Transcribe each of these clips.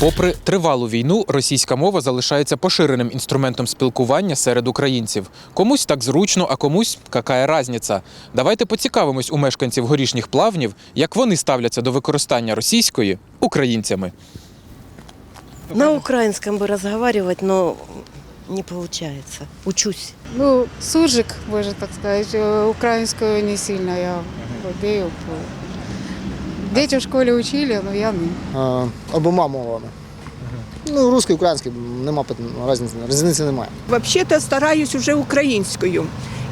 Попри тривалу війну, російська мова залишається поширеним інструментом спілкування серед українців. Комусь так зручно, а комусь какая разниця. Давайте поцікавимось у мешканців горішніх плавнів, як вони ставляться до використання російської українцями. На украинском бы разговаривать, но не получается. Учусь. Ну, суржик, можно так сказать. Э, Украинскую не сильно я владею. Дети в школі учили, но я не. Обома мовами. Ну, русський, український, нема різниці, різниці немає. Взагалі-то стараюсь уже українською.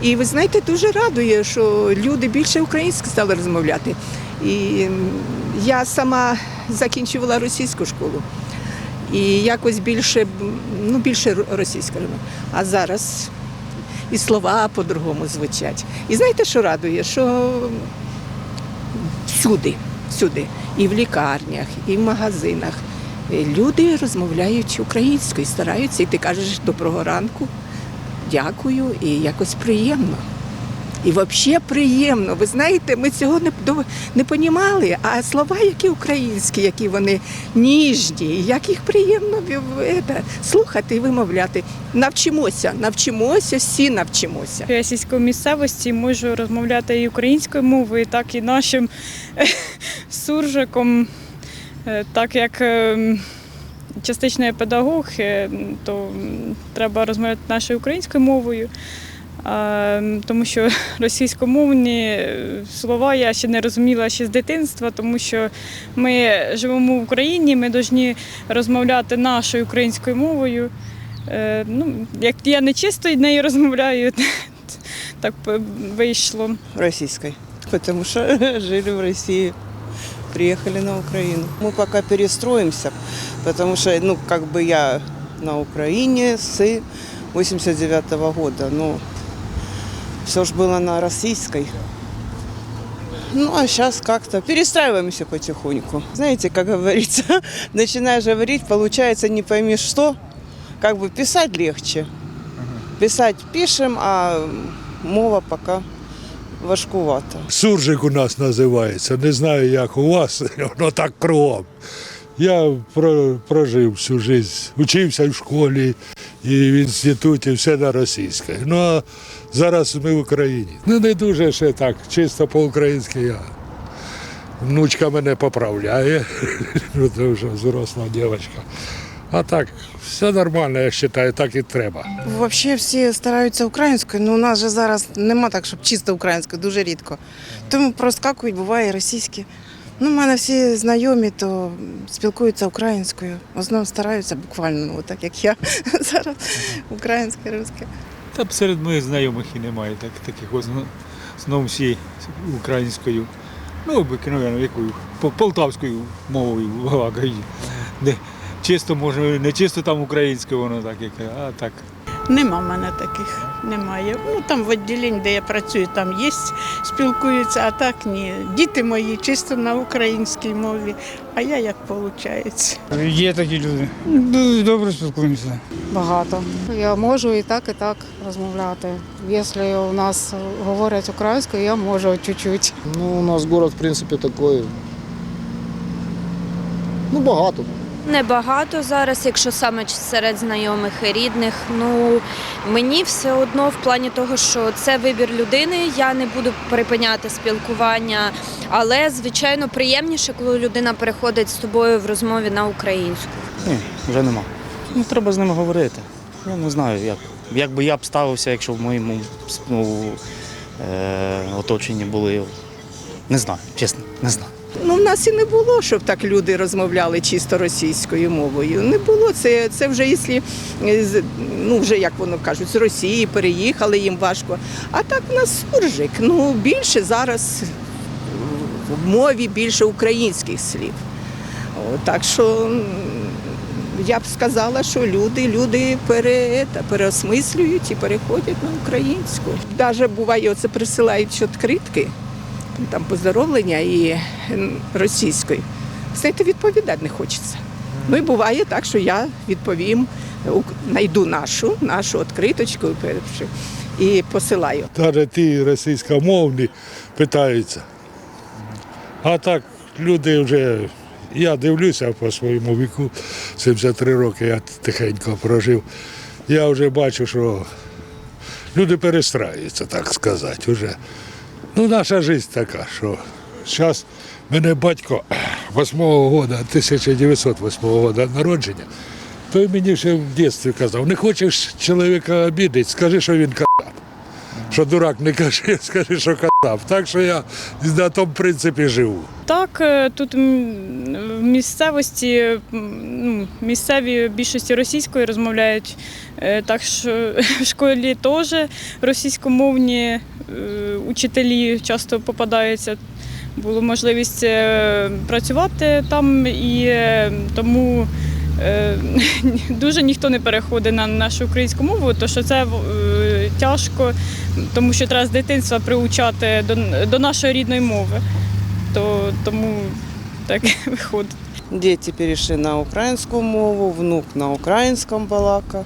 І ви знаєте, дуже радує, що люди більше українською стали розмовляти. І я сама закінчувала російську школу. І якось більше, ну, більше ро- російською. А зараз і слова по-другому звучать. І знаєте, що радує? Що всюди, всюди, і в лікарнях, і в магазинах. е, Люди розмовляють українською, стараються, і ти кажеш доброго ранку, дякую, і якось приємно. І взагалі приємно. Ви знаєте, ми цього не, не понімали, а слова, які українські, які вони ніжні, як їх приємно в- слухати і вимовляти. Навчимося, навчимося, всі навчимося. Я сільської місцевості можу розмовляти і українською мовою, так і нашим суржиком, Е, так як е, частично я педагог, е, то треба розмовляти нашою українською мовою. Тому що російськомовні слова я ще не розуміла ще з дитинства, тому що ми живемо в Україні, ми повинні розмовляти нашою українською мовою. Е, Ну, як я не чисто нею розмовляю, так вийшло. российской, потому что жили в России, приехали на Украину. Мы пока перестроимся, потому что, ну, как бы я на Украине с 89 года, но все же было на российской. Ну, а сейчас как-то перестраиваемся потихоньку. Знаете, как говорится, начинаешь говорить, получается не пойми что, как бы писать легче. Писать пишем, а мова пока важкувато. Суржик у нас називається. Не знаю, як у вас, воно так кругом. Я про- прожив всю життя, учився в школі і в інституті, все на російській. Ну а зараз ми в Україні. Ну не дуже ще так, чисто по-українськи я. Внучка мене поправляє, ну це вже взросла дівчинка. А так, все нормально, я вважаю, так і треба. Взагалі всі стараються українською, але у нас же зараз нема так, щоб чисто українською, дуже рідко. Тому проскакують, буває і російські. Ну, у мене всі знайомі, то спілкуються українською. В основному стараються буквально, ну, так як я зараз українське, русське. Та серед моїх знайомих і немає так, таких основ- знову всі українською, ну, обикновено якою, полтавською мовою балакають. Чисто може, не чисто там українською воно так, як, а так. Нема в мене таких, немає. Ну там в відділенні, де я працюю, там є, спілкуються, а так ні. Діти мої чисто на українській мові, а я як виходить. Є такі люди. Добре спілкуємося. Багато. Я можу і так, і так розмовляти. Якщо у нас говорять українською, я можу чуть-чуть. Ну, у нас город, в принципі, такий. Ну, багато. Небагато зараз, якщо саме серед знайомих і рідних. Ну мені все одно в плані того, що це вибір людини. Я не буду припиняти спілкування, але звичайно приємніше, коли людина переходить з тобою в розмові на українську. Ні, вже нема. Ну, треба з ними говорити. Я не знаю, як, як би я б ставився, якщо в моєму ну, е, оточенні були. Не знаю, чесно, не знаю. Ну, в нас і не було, щоб так люди розмовляли чисто російською мовою. Не було. Це, це вже якщо, е, ну вже як воно кажуть, з Росії переїхали, їм важко. А так в нас суржик. Ну, більше зараз в мові більше українських слів. О, так що я б сказала, що люди, люди пере, та, переосмислюють і переходять на українську. Навіть буває, оце присилають відкритки там поздоровлення і м, російською. Знаєте, відповідати не хочеться. Ну і буває так, що я відповім, знайду нашу, нашу відкриточку і посилаю. Навіть ті російськомовні питаються. А так люди вже Я дивлюся по своєму віку, 73 роки я тихенько прожив. Я вже бачу, що люди перестраюються, так сказати. Уже. Ну, наша життя така, що зараз мене батько 8-го года, 1908 года народження, той мені ще в дитинстві казав, не хочеш чоловіка обідати, скажи, що він казав. Що дурак не каже, скажи, що казав. Так що я на тому принципі живу. Так, е, тут в місцевості ну, місцеві більшості російською розмовляють. Е, Так що в школі теж російськомовні учителі часто попадаються. Було можливість е, працювати там і е, тому е, дуже ніхто не переходить на нашу українську мову, то що це е, тяжко, тому що треба з дитинства приучати до, до нашої рідної мови то тому так виходить. Дети перешли на украинскую мову, внук на украинском балака.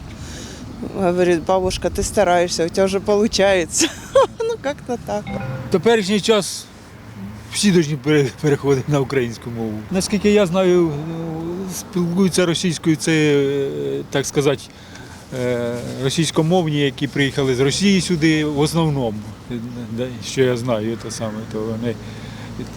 Говорит, бабушка, ты стараешься, у тебя уже получается. Как-то так. Теперішній час всі дожні пере- переходити на українську мову. Наскільки я знаю, ну, спілкуються російською, це, е, так сказати, е, російськомовні, які приїхали з Росії сюди в основному. Е, Що я знаю, то саме, то вони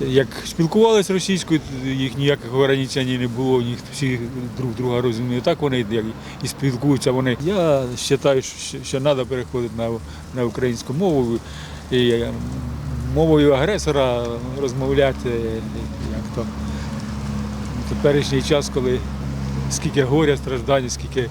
як спілкувалися російською, їх ніяких ограничень не було, них всі друг друга розуміють. Так вони як і спілкуються. Вони. Я вважаю, що, треба переходити на, на українську мову і е, мовою агресора розмовляти, як то теперішній час, коли скільки горя, страждань, скільки е,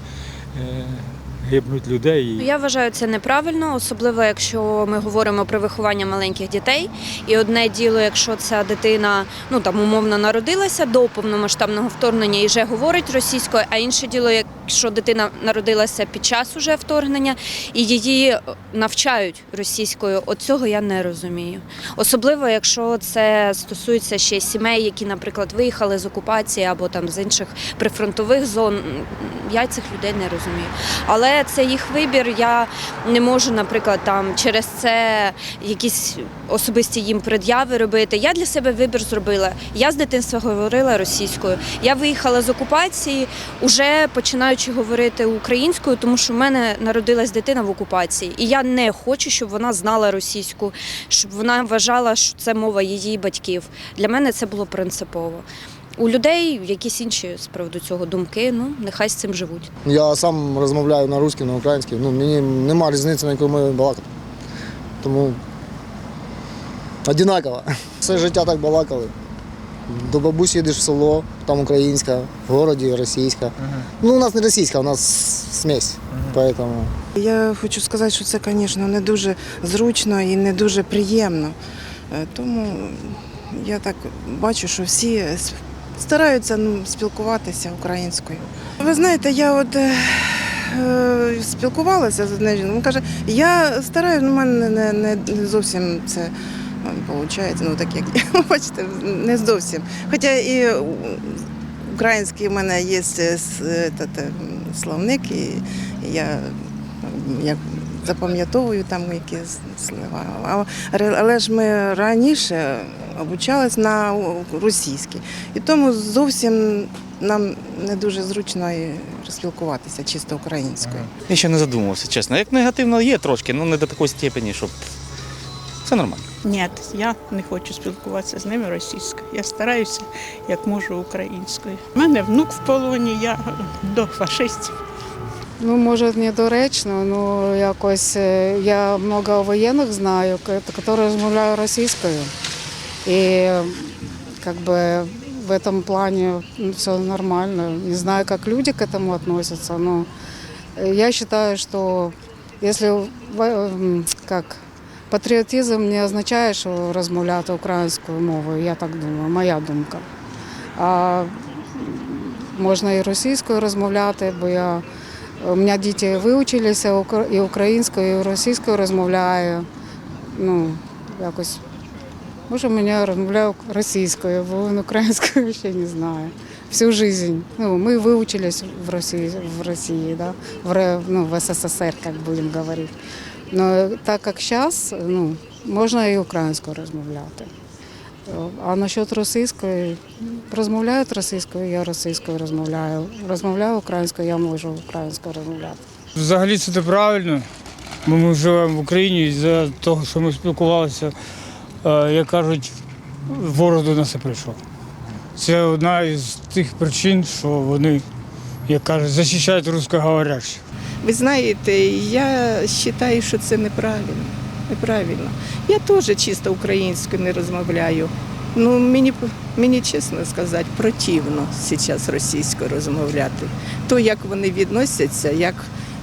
гибнуть людей. Я вважаю це неправильно, особливо якщо ми говоримо про виховання маленьких дітей. І одне діло, якщо ця дитина ну там умовно народилася до повномасштабного вторгнення і вже говорить російською, а інше діло, якщо дитина народилася під час уже вторгнення і її навчають російською, от цього я не розумію. Особливо, якщо це стосується ще сімей, які, наприклад, виїхали з окупації або там з інших прифронтових зон. Я цих людей не розумію. Але це їх вибір. Я не можу, наприклад, там через це якісь особисті їм пред'яви робити. Я для себе вибір зробила. Я з дитинства говорила російською. Я виїхала з окупації, уже починаючи говорити українською, тому що в мене народилась дитина в окупації, і я не хочу, щоб вона знала російську, щоб вона вважала, що це мова її батьків. Для мене це було принципово. У людей якісь інші з приводу цього думки, ну нехай з цим живуть. Я сам розмовляю на русській, на українській. Ну, мені нема різниці, на якому ми балакати. Тому одинаково. Все життя так балакали. До бабусі їдеш в село, там українська, в городі російська. Ну, у нас не російська, у нас смесь. Поэтому Я хочу сказати, що це, звісно, не дуже зручно і не дуже приємно. Е, Тому я так бачу, що всі стараються ну, спілкуватися українською. Ви знаєте, я от е, е, спілкувалася з однією він каже, я стараюся, ну, в мене не, не, зовсім це виходить, ну так як бачите, не зовсім. Хоча і український в мене є е, е, словник, і я як запам'ятовую там якісь слова. Але ж ми раніше обучались на російській. І тому зовсім нам не дуже зручно спілкуватися чисто українською. Я ще не задумувався, чесно. Як негативно є трошки, ну не до такої степені, щоб все нормально. Ні, я не хочу спілкуватися з ними російською. Я стараюся, як можу, українською. У мене внук в полоні, я до фашистів. Ну, може, недоречно, ну якось е, я много воєнних знаю, які розмовляють російською. І как бы в этом плане ну, все нормально. Не знаю, как люди к этому относятся, но э, я считаю, что если в- м, как патріотизм не означає, що розмовляти українською мовою, я так думаю, моя думка. А можна і російською розмовляти, бо я у мене діти вивчилися укра- і українською, і російською розмовляю. Ну, якось. Може, мене розмовляю російською, бо він українською ще не знаю. Всю жизнь. Ну, мы выучились в России, в России, да, в, ну, в СССР, как будем говорить. Но так как сейчас, ну, можна і українською розмовляти. А насчет російської, розмовляють російською, я російською розмовляю. Розмовляю українською, я можу українською розмовляти. Взагалі це неправильно, бо ми живемо в Україні і за того, що ми спілкувалися, як кажуть, ворог до нас і прийшов. Це одна із тих причин, що вони, як кажуть, захищають русскоговорящих. Ви знаєте, я вважаю, що це неправильно. Неправильно. Я теж чисто українською не розмовляю. Ну, мені, мені чесно сказати, противно зараз російською розмовляти. То, як вони відносяться, як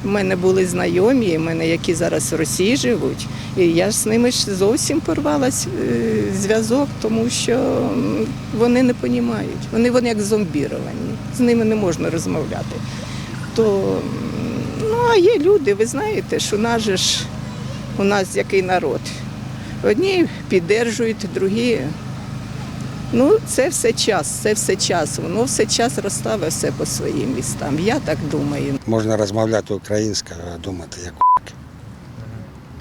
в мене були знайомі, в мене які зараз в Росії живуть, і я ж з ними ж зовсім порвала е, зв'язок, тому що вони не розуміють. Вони, вони як зомбіровані, з ними не можна розмовляти. То, ну, а є люди, ви знаєте, що у нас же ж у нас який народ. Одні піддержують, другі. Ну, це все час, це все час. Воно все час розставить все по своїм містам. Я так думаю. Можна розмовляти українською, а думати як у**ки.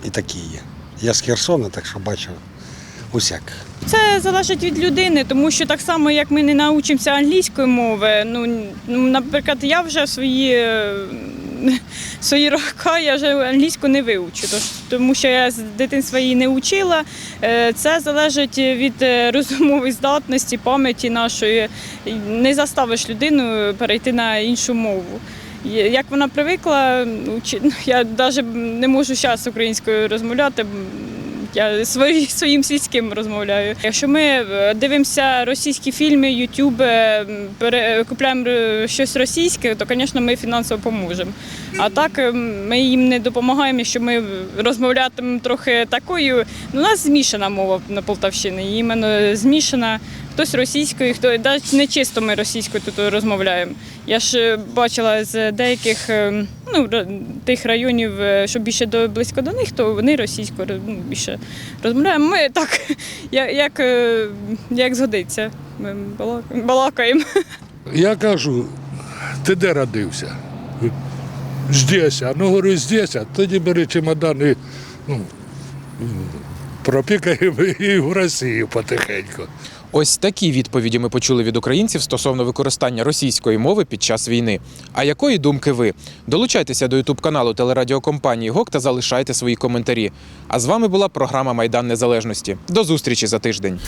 І такі є. Я з Херсона, так що бачив усяк. Це залежить від людини, тому що так само, як ми не научимося англійської мови, ну, наприклад, я вже свої, свої роки я вже англійську не вивчу, тож, тому що я з дитинства її не вчила. Е, Це залежить від е, розумової здатності, пам'яті нашої. Не заставиш людину перейти на іншу мову. Як вона привикла, ну, ну, я навіть не можу зараз українською розмовляти. Я свої, своїм сільським розмовляю. Якщо ми е, дивимося російські фільми, ютюб, е, е, щось російське, то, звісно, ми фінансово поможемо. А так е, ми їм не допомагаємо, якщо ми розмовлятимемо трохи такою. Ну, у нас змішана мова на Полтавщині, іменно змішана. Хтось російською, хто навіть не чисто ми російською тут розмовляємо. Я ж е, бачила з деяких е, ну, тих районів, е, що більше до близько до них, то вони російською ну, більше розмовляємо. Ми так, як, як, згодиться. Ми балакаємо. Я кажу, ти де родився? Здесь. Ну говорю, здесь, а тоді бери чемодан і ну, пропікаємо і в Росію потихеньку. Ось такі відповіді ми почули від українців стосовно використання російської мови під час війни. А якої думки ви? Долучайтеся до ютуб каналу телерадіокомпанії ГОК та залишайте свої коментарі. А з вами була програма Майдан Незалежності. До зустрічі за тиждень.